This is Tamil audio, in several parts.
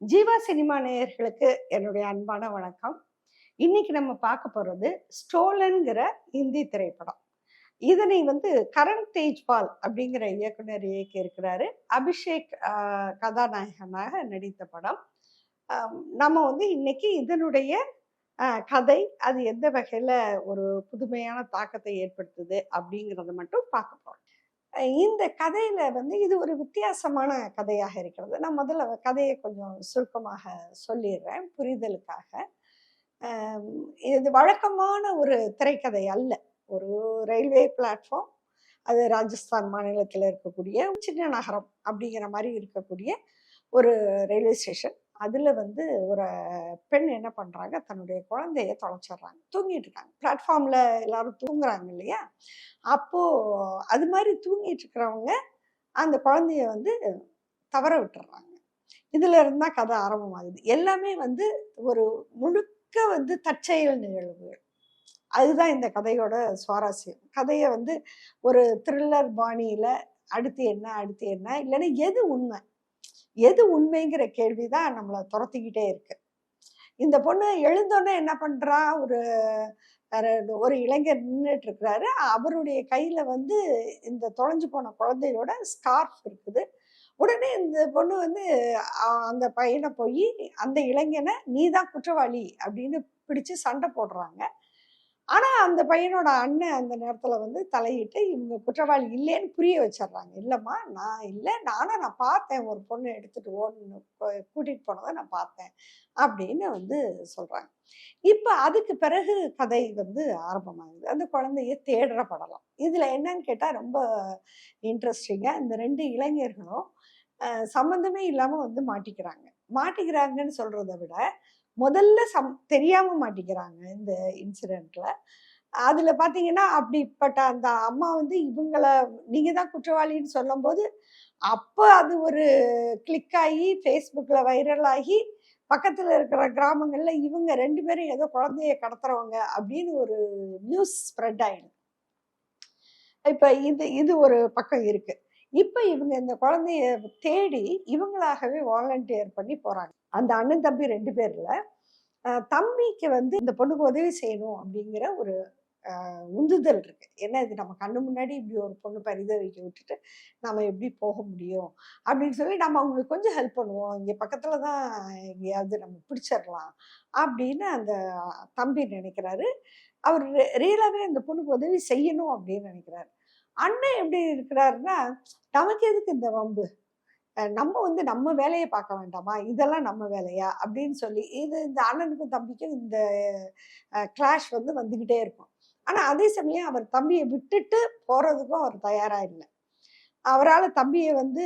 ஜீவா சினிமா நேயர்களுக்கு என்னுடைய அன்பான வணக்கம். இன்னைக்கு நம்ம பார்க்க போறது ஸ்டோலன்கிற இந்தி திரைப்படம். இதனை வந்து கரண் தேஜ்பால் அப்படிங்கிற இயக்குனர் இயக்கி இருக்கிறாரு அபிஷேக் ஆஹ், கதாநாயகனாக நடித்த படம். நம்ம வந்து இன்னைக்கு இதனுடைய ஆஹ், கதை அது எந்த வகையில ஒரு புதுமையான தாக்கத்தை ஏற்படுத்துது அப்படிங்கிறத மட்டும் பார்க்க போகிறோம் இந்த கதையில வந்து இது ஒரு வித்தியாசமான கதையாக இருக்கிறது. நான் முதல்ல கதையை கொஞ்சம் சுருக்கமாக சொல்லிடுறேன் புரிதலுக்காக. இது வழக்கமான ஒரு திரைக்கதை அல்ல. ஒரு ரயில்வே பிளாட்ஃபார்ம் அது ராஜஸ்தான் மாநிலத்தில் இருக்கக்கூடிய சின்ன நகரம் அப்படிங்கிற மாதிரி இருக்கக்கூடிய ஒரு ரயில்வே ஸ்டேஷன். அதில் வந்து ஒரு பெண் என்ன பண்ணுறாங்க தன்னுடைய குழந்தைய தொலைச்சிடுறாங்க. தூங்கிட்டு இருக்காங்க. பிளாட்ஃபார்மில் எல்லாரும் தூங்குறாங்க இல்லையா? அப்போது அது மாதிரி தூங்கிட்டு இருக்கிறவங்க அந்த குழந்தைய வந்து தவற விட்டுறாங்க. இதில் இருந்தால் கதை ஆரம்பமாகுது. எல்லாமே வந்து ஒரு முழுக்க வந்து தற்செயல் நிகழ்வுகள். அதுதான் இந்த கதையோட சுவாரஸ்யம். கதையை வந்து ஒரு த்ரில்லர் பாணியில் அடுத்து என்ன அடுத்து என்ன இல்லைன்னா எது உண்மை? எது உண்மைங்கிற கேள்வி தான் நம்மளை துரத்திக்கிட்டே இருக்கு. இந்த பொண்ணு எழுந்தோடனே என்ன பண்றா? ஒரு ஒரு இளைஞர் நின்றுட்டு இருக்கிறாரு. அவருடைய கையில் வந்து இந்த தொலைஞ்சு போன குழந்தையோட ஸ்கார்ஃப் இருக்குது. உடனே இந்த பொண்ணு வந்து அந்த பையனை போய் அந்த இளைஞனை நீ தான் குற்றவாளி அப்படின்னு பிடிச்சு சண்டை போடுறாங்க. ஆனால் அந்த பையனோட அண்ணன் அந்த நேரத்தில் வந்து தலையிட்டு இவங்க குற்றவாளி இல்லைன்னு புரிய வச்சிடுறாங்க. இல்லைம்மா நான் இல்லை. நானும் நான் பார்த்தேன். ஒரு பொண்ணு எடுத்துட்டு ஓடணும். கூட்டிட்டு போனதை நான் பார்த்தேன். அப்படின்னு வந்து சொல்றாங்க. இப்போ அதுக்கு பிறகு கதை வந்து ஆரம்பமாகுது. அந்த குழந்தைய தேடுற படலாம். இதுல என்னன்னு கேட்டால் ரொம்ப இன்ட்ரெஸ்டிங்காக இந்த ரெண்டு இளைஞர்களும் சம்மந்தமே இல்லாமல் வந்து மாட்டிக்கிறாங்க. மாட்டிக்கிறாங்கன்னு சொல்றதை விட முதல்ல சம் தெரியாம மாட்டேங்கிறாங்க இந்த இன்சிடென்ட்ல அதுல பாத்தீங்கன்னா அப்படிப்பட்ட அந்த அம்மா வந்து இவங்களை நீங்க தான் குற்றவாளின்னு சொல்லும்போது அப்போ அது ஒரு கிளிக் ஆகி ஃபேஸ்புக்கில் வைரல் ஆகி பக்கத்தில் இருக்கிற கிராமங்களில் இவங்க ரெண்டு பேரும் ஏதோ குழந்தைய கடத்துறவங்க அப்படின்னு ஒரு நியூஸ் ஸ்ப்ரெட் ஆயிடும் இப்போ இது இது ஒரு பக்கம் இருக்கு. இப்போ இவங்க இந்த குழந்தைய தேடி இவங்களாகவே வாலண்டியர் பண்ணி போகிறாங்க அந்த அண்ணன் தம்பி ரெண்டு பேர்ல தம்பிக்கு வந்து இந்த பொண்ணுக்கு உதவி செய்யணும் அப்படிங்கிற ஒரு உந்துதல் இருக்கு. என்ன இது நம்ம கண்ணு முன்னாடி இப்படி ஒரு பொண்ணு பரிதவிக்க விட்டுட்டு நம்ம எப்படி போக முடியும்? அப்படின்னு சொல்லி நம்ம அவங்களுக்கு கொஞ்சம் ஹெல்ப் பண்ணுவோம். இங்கே பக்கத்தில் தான் எங்கேயாவது நம்ம பிடிச்சிடலாம் அப்படின்னு அந்த தம்பி நினைக்கிறாரு. அவர் ரியலாகவே அந்த பொண்ணுக்கு உதவி செய்யணும் அப்படின்னு நினைக்கிறாரு. அண்ணன் எப்படி இருக்கிறாருன்னா நமக்கு எதுக்கு இந்த வம்பு? நம்ம வந்து நம்ம வேலையை பார்க்க வேண்டாமா? இதெல்லாம் நம்ம வேலையா? அப்படின்னு சொல்லி இது இந்த அண்ணனுக்கும் தம்பிக்கும் இந்த கிளாஷ் வந்து வந்துக்கிட்டே இருக்கும். ஆனால் அதே சமயம் அவர் தம்பியை விட்டுட்டு போகிறதுக்கும் அவர் தயாராக இல்லை. அவரால் தம்பியை வந்து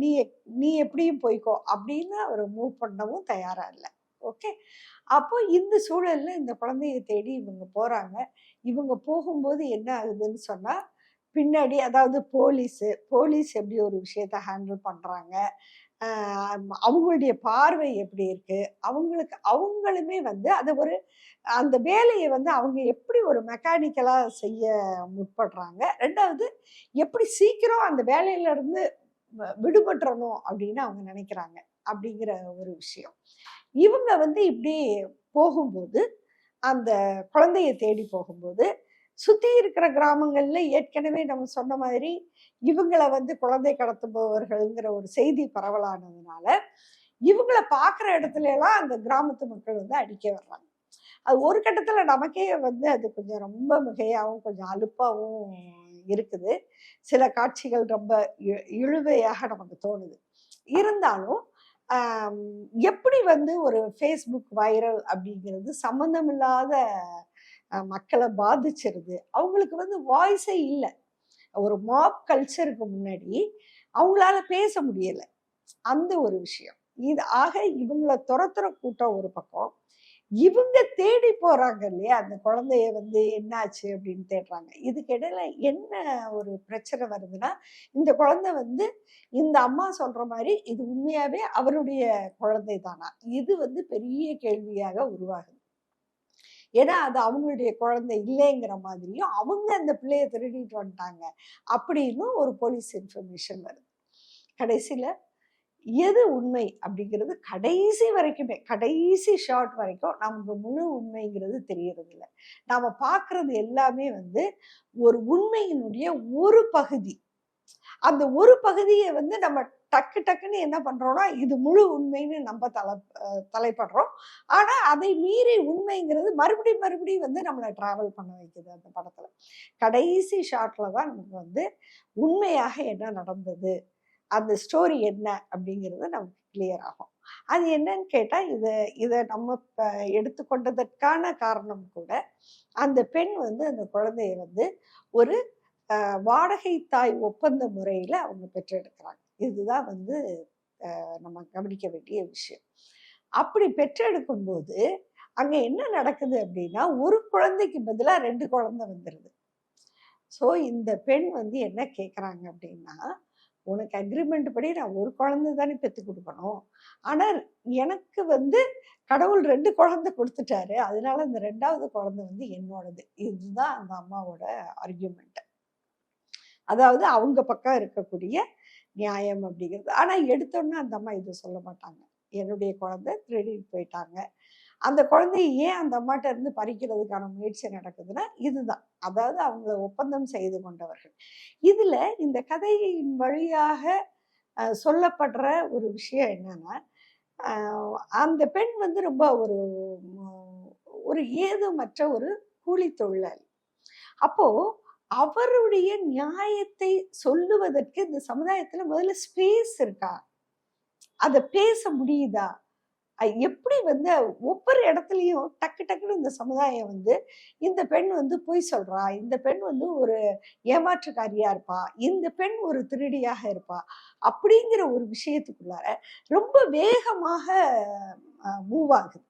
நீ நீ எப்படியும் போய்க்கோ அப்படின்னு அவர் மூவ் பண்ணவும் தயாராக இல்லை. ஓகே? அப்போ இந்த சூழலில் இந்த குழந்தைய தேடி இவங்க போகிறாங்க இவங்க போகும்போது என்ன ஆகுதுன்னு சொன்னால் பின்னாடி அதாவது போலீஸு போலீஸ் எப்படி ஒரு விஷயத்த ஹேண்டில் பண்ணுறாங்க அவங்களுடைய பார்வை எப்படி இருக்குது அவங்களுக்கு அவங்களுமே வந்து அது ஒரு அந்த வேலையை வந்து அவங்க எப்படி ஒரு மெக்கானிக்கலாக செய்ய முற்படுறாங்க? ரெண்டாவது எப்படி சீக்கிரம் அந்த வேலையில இருந்து வ- விடுபட்டுறணும் அப்படின்னு அவங்க நினைக்கிறாங்க அப்படிங்கிற ஒரு விஷயம். இவங்க வந்து இப்படி போகும்போது அந்த குழந்தைய தேடி போகும்போது சுத்தி இருக்கிற கிராமங்கள்ல ஏற்கனவே நம்ம சொன்ன மாதிரி இவங்களை வந்து குழந்தை கடத்துபவர்கள்ங்கிற ஒரு செய்தி பரவலானதுனால இவங்கள பார்க்குற இடத்துல எல்லாம் அந்த கிராமத்து மக்கள் வந்து அடிக்க வர்றாங்க. அது ஒரு கட்டத்தில் நமக்கே வந்து அது கொஞ்சம் ரொம்ப மிகையாகவும் கொஞ்சம் அலுப்பாகவும் இருக்குது. சில காட்சிகள் ரொம்ப இ- இழுவையாக நமக்கு தோணுது. இருந்தாலும் எப்படி வந்து ஒரு ஃபேஸ்புக் வைரல் அப்படிங்கிறது சம்மந்தமில்லாத மக்களை பாதிச்சிருது. அவங்களுக்கு வந்து வாய்ஸே இல்லை. ஒரு மாப் கல்ச்சருக்கு முன்னாடி அவங்களால பேச முடியல. அந்த ஒரு விஷயம். இது ஆக இவங்கள துரத்துற கூட்டம் ஒரு பக்கம். இவங்க தேடி போறாங்க இல்லையா? அந்த குழந்தைய வந்து என்னாச்சு அப்படின்னு தேடுறாங்க. இதுக்கு இடையில என்ன ஒரு பிரச்சனை வருதுன்னா இந்த குழந்தை வந்து இந்த அம்மா சொல்ற மாதிரி இது உண்மையாவே அவருடைய குழந்தை தானா இது வந்து பெரிய கேள்வியாக உருவாகுது. ஏன்னா அது அவங்களுடைய குழந்தை இல்லைங்கிற மாதிரியும் அவங்க அந்த பிள்ளையை திருடிட்டு வந்துட்டாங்க அப்படின்னு ஒரு போலீஸ் இன்ஃபர்மேஷன் வருது. கடைசியில் எது உண்மை அப்படிங்கிறது கடைசி வரைக்குமே கடைசி ஷார்ட் வரைக்கும் நமக்கு முழு உண்மைங்கிறது தெரியறது இல்லை நாம் பார்க்கறது எல்லாமே வந்து ஒரு உண்மையினுடைய ஒரு பகுதி. அந்த ஒரு பகுதியை வந்து நம்ம டக்கு டக்குன்னு என்ன பண்ணுறோன்னா இது முழு உண்மைன்னு நம்ம தலை தலைப்படுறோம். ஆனால் அதை மீறி உண்மைங்கிறது மறுபடியும் மறுபடியும் வந்து நம்மளை ட்ராவல் பண்ண வைக்குது அந்த படத்தில். கடைசி ஷாட்டில் தான் நமக்கு வந்து உண்மையாக என்ன நடந்தது அந்த ஸ்டோரி என்ன அப்படிங்கிறது நமக்கு கிளியர் ஆகும். அது என்னன்னு கேட்டால் இதை இதை நம்ம எடுத்துக்கொண்டதற்கான காரணம் கூட அந்த பெண் வந்து அந்த குழந்தைய வந்து ஒரு வாடகை தாய் ஒப்பந்த முறையில் அவங்க பெற்றெடுக்கிறாங்க. இதுதான் வந்து நம்ம கவனிக்க வேண்டிய விஷயம். அப்படி பெற்றெடுக்கும் போது அங்கே என்ன நடக்குது அப்படின்னா ஒரு குழந்தைக்கு பதிலாக ரெண்டு குழந்தை வந்துடுது ஸோ இந்த பெண் வந்து என்ன கேட்குறாங்க அப்படின்னா உனக்கு அக்ரிமெண்ட் படி நான் ஒரு குழந்தை தானே பெற்று கொடுக்கணும். ஆனால் எனக்கு வந்து கடவுள் ரெண்டு குழந்தை கொடுத்துட்டாரு. அதனால இந்த ரெண்டாவது குழந்தை வந்து என்னோடது. இதுதான் அந்த அம்மாவோட ஆர்கியூமெண்ட்டு அதாவது அவங்க பக்கம் இருக்கக்கூடிய நியாயம் அப்படிங்கிறது. ஆனால் எடுத்தோன்னே அந்த அம்மா இது சொல்ல மாட்டாங்க. என்னுடைய குழந்தை திருடிட்டு போயிட்டாங்க. அந்த குழந்தைய ஏன் அந்த அம்மாட்ட இருந்து பறிக்கிறதுக்கான முயற்சி நடக்குதுன்னா இதுதான். அதாவது அவங்கள ஒப்பந்தம் செய்து கொண்டவர்கள். இதில் இந்த கதையின் வழியாக சொல்லப்படுற ஒரு விஷயம் என்னன்னா அந்த பெண் வந்து ரொம்ப ஒரு ஒரு ஏதுமற்ற ஒரு கூலி தொழிலாளி. அப்போது அவருடைய நியாயத்தை சொல்லுவதற்கு இந்த சமுதாயத்துல முதல்ல ஸ்பேஸ் இருக்கா? அதை பேச முடியுதா? எப்படி வந்து ஒவ்வொரு இடத்துலையும் டக்கு டக்குன்னு இந்த சமுதாயம் வந்து இந்த பெண் வந்து பொய் சொல்றா இந்த பெண் வந்து ஒரு ஏமாற்றுக்காரியா இருப்பா இந்த பெண் ஒரு திருடியாக இருப்பா அப்படிங்கிற ஒரு விஷயத்துக்குள்ளார ரொம்ப வேகமாக மூவ் ஆகுது.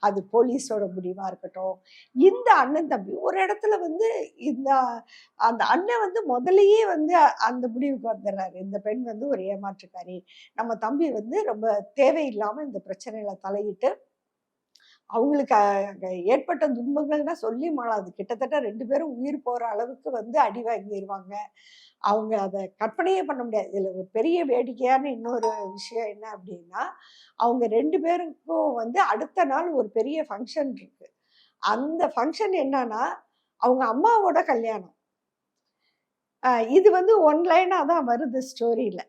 அது போலீஸோட முடிவாக இருக்கட்டும். இந்த அண்ணன் தம்பி ஒரு இடத்துல வந்து இந்த அந்த அண்ணன் வந்து முதல்லயே வந்து அந்த முடிவுக்கு வந்துடுறாரு. இந்த பெண் வந்து ஒரு ஏமாற்றுக்காரி. நம்ம தம்பி வந்து ரொம்ப தேவையில்லாமல் இந்த பிரச்சனையில் தலையிட்டு அவங்களுக்கு ஏற்பட்ட துன்பங்கள்னா சொல்லி மாளாது கிட்டத்தட்ட ரெண்டு பேரும் உயிர் போகிற அளவுக்கு வந்து அடி வாங்கிடுவாங்க அவங்க அதை கற்பனையே பண்ண முடியாது. இதில் ஒரு பெரிய வேடிக்கையான இன்னொரு விஷயம் என்ன அப்படின்னா அவங்க ரெண்டு பேருக்கும் வந்து அடுத்த நாள் ஒரு பெரிய ஃபங்க்ஷன் இருக்கு. அந்த ஃபங்க்ஷன் என்னன்னா அவங்க அம்மாவோட கல்யாணம். இது வந்து ஒன் லைனாக தான் வருது ஸ்டோரியில்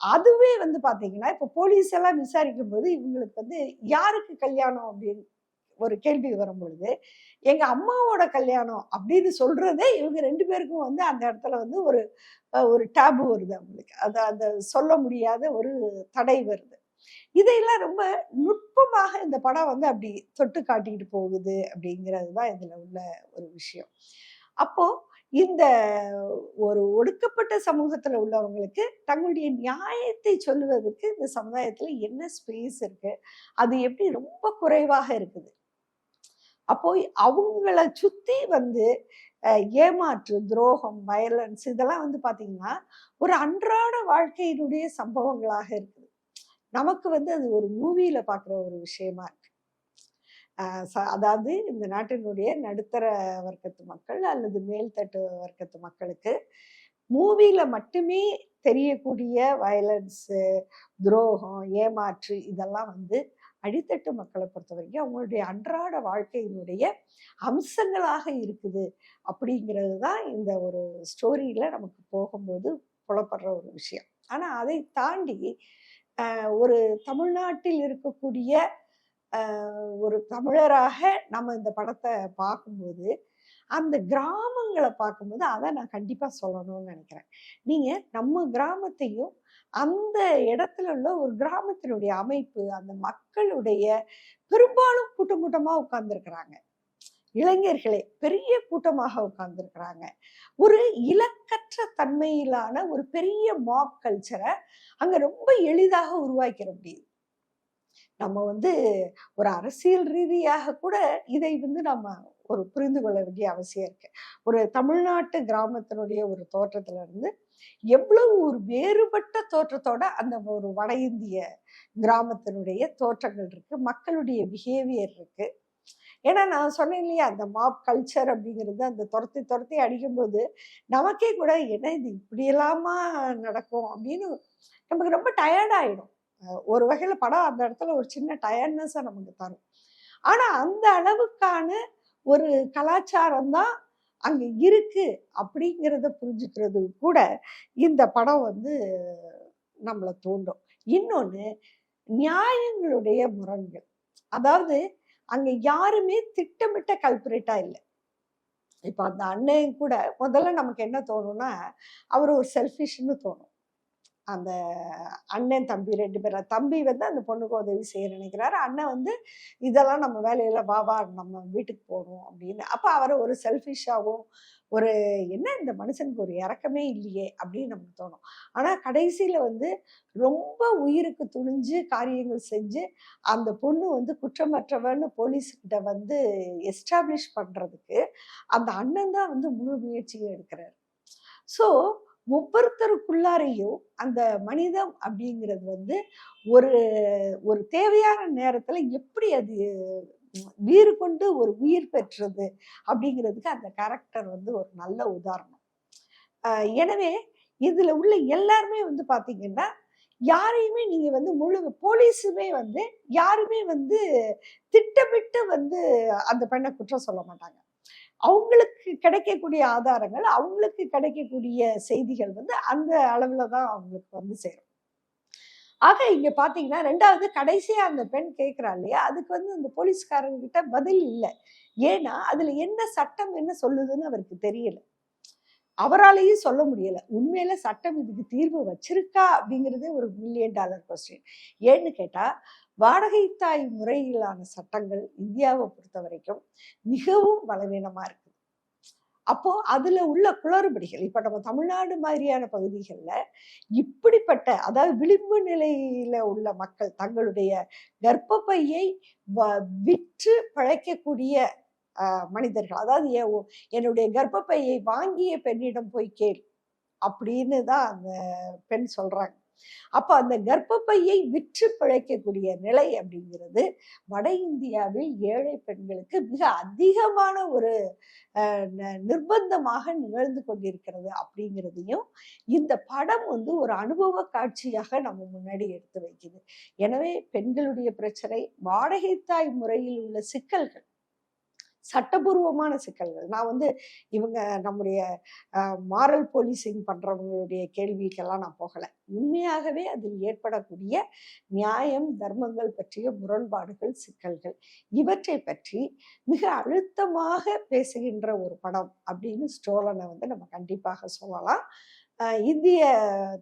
அதுவே வந்து பார்த்தீங்கன்னா இப்போ போலீஸ் எல்லாம் விசாரிக்கும் போது இவங்களுக்கு வந்து யாருக்கு கல்யாணம் அப்படின்னு ஒரு கேள்வி வரும் பொழுது எங்க அம்மாவோட கல்யாணம் அப்படின்னு சொல்றதே இவங்க ரெண்டு பேருக்கும் வந்து அந்த இடத்துல வந்து ஒரு ஒரு டேபு வருது அவங்களுக்கு. அதை அதை சொல்ல முடியாத ஒரு தடை வருது. இதையெல்லாம் ரொம்ப நுட்பமாக இந்த படம் வந்து அப்படி தொட்டு காட்டிக்கிட்டு போகுது அப்படிங்கிறது தான் இதில் உள்ள ஒரு விஷயம். அப்போது இந்த ஒரு ஒடுக்கப்பட்ட சமூகத்தில் உள்ளவங்களுக்கு தங்களுடைய நியாயத்தை சொல்லுவதற்கு இந்த சமுதாயத்தில் என்ன ஸ்பேஸ் இருக்கு? அது எப்படி ரொம்ப குறைவாக இருக்குது? அப்போ அவங்கள சுற்றி வந்து ஏமாற்று துரோகம் வயலன்ஸ் இதெல்லாம் வந்து பார்த்தீங்கன்னா ஒரு அன்றாட வாழ்க்கையினுடைய சம்பவங்களாக இருக்குது. நமக்கு வந்து அது ஒரு மூவியில் பார்க்குற ஒரு விஷயமா இருக்கு அதாவது இந்த நாட்டினுடைய நடுத்தர வர்க்கத்து மக்கள் அல்லது மேல்தட்டு வர்க்கத்து மக்களுக்கு மூவியில் மட்டுமே தெரியக்கூடிய வயலன்ஸு துரோகம் ஏமாற்று இதெல்லாம் வந்து அடித்தட்டு மக்களை பொறுத்த வரைக்கும் அவங்களுடைய அன்றாட வாழ்க்கையினுடைய அம்சங்களாக இருக்குது. அப்படிங்கிறது தான் இந்த ஒரு ஸ்டோரியில் நமக்கு போகும்போது புலப்படுற ஒரு விஷயம். ஆனால் அதை தாண்டி ஒரு தமிழ்நாட்டில் இருக்கக்கூடிய ஒரு தமிழராக நம்ம இந்த படத்தை பார்க்கும்போது அந்த கிராமங்களை பார்க்கும்போது அதை நான் கண்டிப்பாக சொல்லணும்னு நினைக்கிறேன். நீங்கள் நம்ம கிராமத்தையும் அந்த இடத்துல உள்ள ஒரு கிராமத்தினுடைய அமைப்பு அந்த மக்களுடைய பெரும்பாலும் கூட்டம் கூட்டமாக உட்கார்ந்துருக்குறாங்க. இளைஞர்களே பெரிய கூட்டமாக உட்கார்ந்துருக்கிறாங்க. ஒரு இலக்கற்ற தன்மையிலான ஒரு பெரிய மாப் கல்ச்சரை அங்கே ரொம்ப எளிதாக உருவாக்கிட முடியுது. நம்ம வந்து ஒரு அரசியல் ரீதியாக கூட இதை வந்து நம்ம ஒரு புரிந்து கொள்ள வேண்டிய அவசியம் இருக்கு. ஒரு தமிழ்நாட்டு கிராமத்தினுடைய ஒரு தோற்றத்துல இருந்து எவ்வளவு ஒரு வேறுபட்ட தோற்றத்தோட அந்த ஒரு வட இந்திய கிராமத்தினுடைய தோற்றங்கள் இருக்கு மக்களுடைய பிஹேவியர் இருக்கு. ஏன்னா நான் சொன்னேன் இல்லையா அந்த மாப் கல்ச்சர் அப்படிங்கிறது அந்த துரத்தி துரத்தி அடிக்கும்போது நமக்கே கூட என்ன இது இப்படியெல்லாமா நடக்கும்? அப்படின்னு நமக்கு ரொம்ப டயர்ட் ஆயிடும். ஒரு வகையில் படம் அந்த இடத்துல ஒரு சின்ன டயர்ட்னஸை நமக்கு தரும். ஆனால் அந்த அளவுக்கான ஒரு கலாச்சாரம் தான் அங்கே இருக்கு அப்படிங்கிறத புரிஞ்சுக்கிறது கூட இந்த படம் வந்து நம்மளை தூண்டும். இன்னொன்று நியாயங்களுடைய முரண்கள். அதாவது அங்கே யாருமே திட்டமிட்ட கல்பரேட்டா இல்லை. இப்போ அந்த அண்ணன் கூட முதல்ல நமக்கு என்ன தோணும்னா அவர் ஒரு செல்ஃபிஷ்னு தோணும். அந்த அண்ணன் தம்பி ரெண்டு பேரும் தம்பி வந்து அந்த பொண்ணுக்கு உதவி செய்ய நினைக்கிறாரு. அண்ணன் வந்து இதெல்லாம் நம்ம வேலையில் வா வா நம்ம வீட்டுக்கு போகணும் அப்படின்னு. அப்போ அவரை ஒரு செல்ஃபிஷாகவும் ஒரு என்ன இந்த மனுஷனுக்கு ஒரு இறக்கமே இல்லையே அப்படின்னு நமக்கு தோணும். ஆனால் கடைசியில் வந்து ரொம்ப உயிருக்கு துணிஞ்சு காரியங்கள் செஞ்சு அந்த பொண்ணு வந்து குற்றமற்றவன்னு போலீஸ்கிட்ட வந்து எஸ்டாப்ளிஷ் பண்ணுறதுக்கு அந்த அண்ணன் தான் வந்து முழு முயற்சியும் எடுக்கிறார். ஸோ ஒவ்வொருத்தருக்குள்ளாரையும் அந்த மனிதம் அப்படிங்கிறது வந்து ஒரு ஒரு தேவையான நேரத்தில் எப்படி அது வீறு கொண்டு ஒரு உயிர் பெற்றது அப்படிங்கிறதுக்கு அந்த கேரக்டர் வந்து ஒரு நல்ல உதாரணம். எனவே இதுல உள்ள எல்லாருமே வந்து பாத்தீங்கன்னா யாரையுமே நீங்க வந்து முழு போலீஸுமே வந்து யாருமே வந்து திட்டமிட்டு வந்து அந்த பெண்ணை குற்றம் சொல்ல மாட்டாங்க. அவங்களுக்கு கிடைக்கக்கூடிய ஆதாரங்கள் அவங்களுக்கு கிடைக்கக்கூடிய செய்திகள் வந்து அந்த அளவுல தான் அவங்களுக்கு வந்து சேரும். ஆக இங்க பாத்தீங்கன்னா ரெண்டாவது கடைசியா அந்த பெண் கேட்கிறா இல்லையா? அதுக்கு வந்து அந்த போலீஸ்காரங்க கிட்ட பதில் இல்லை. ஏன்னா அதுல என்ன சட்டம் என்ன சொல்லுதுன்னு அவருக்கு தெரியல. அவராலேயும் சொல்ல முடியல. உண்மையில சட்டம் இதுக்கு தீர்வு வச்சிருக்கா அப்படிங்கிறதே ஒரு மில்லியன் டாலர் கொஸ்டின் ஏன்னு கேட்டா வாடகை தாய் முறையிலான சட்டங்கள் இந்தியாவை பொறுத்த வரைக்கும் மிகவும் பலவீனமா இருக்குது. அப்போ அதுல உள்ள குளறுபடிகள் இப்ப நம்ம தமிழ்நாடு மாதிரியான பகுதிகளில் இப்படிப்பட்ட அதாவது விளிம்பு நிலையில உள்ள மக்கள் தங்களுடைய கர்ப்பப்பையை வ- விற்று பழைக்கக்கூடிய மனிதர்கள் அதாவது என்னுடைய கர்ப்பப்பையை வாங்கிய பெண்ணிடம் போய் கேள் அப்படின்னு தான் அந்த பெண் சொல்றாங்க. அப்போ அந்த கர்ப்பப்பையை விற்று பிழைக்கக்கூடிய நிலை அப்படிங்கிறது வட இந்தியாவில் ஏழை பெண்களுக்கு மிக அதிகமான ஒரு அஹ், நிர்பந்தமாக நிகழ்ந்து கொண்டிருக்கிறது அப்படிங்கிறதையும் இந்த படம் வந்து ஒரு அனுபவ காட்சியாக நம்ம முன்னாடி எடுத்து வைக்குது. எனவே பெண்களுடைய பிரச்சனை வாடகைத்தாய் முறையில் உள்ள சிக்கல்கள் சட்டபூர்வமான சிக்கல்கள். நான் வந்து இவங்க நம்முடைய மாரல் போலீசிங் பண்றவங்களுடைய கேள்விக்கெல்லாம் நான் போகலை. உண்மையாகவே அதில் ஏற்படக்கூடிய நியாயம் தர்மங்கள் பற்றிய முரண்பாடுகள் சிக்கல்கள் இவற்றை பற்றி மிக அழுத்தமாக பேசுகின்ற ஒரு படம் அப்படின்னு ஸ்டோலனை வந்து நம்ம கண்டிப்பாக சொல்லலாம். இந்திய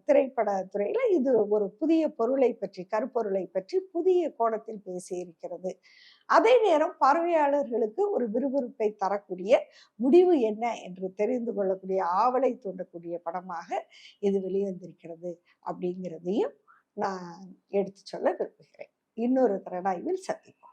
திரைப்படத்துறையில் இது ஒரு புதிய பொருளை பற்றி கருப்பொருளை பற்றி புதிய கோணத்தில் பேசியிருக்கிறது அதே நேரம் பார்வையாளர்களுக்கு ஒரு விறுவிறுப்பை தரக்கூடிய முடிவு என்ன என்று தெரிந்து கொள்ளக்கூடிய ஆவலை தூண்டக்கூடிய படமாக இது வெளிவந்திருக்கிறது அப்படிங்கிறதையும் நான் எடுத்து சொல்ல விரும்புகிறேன். இன்னொரு திறனாய்வில் சந்திப்போம்.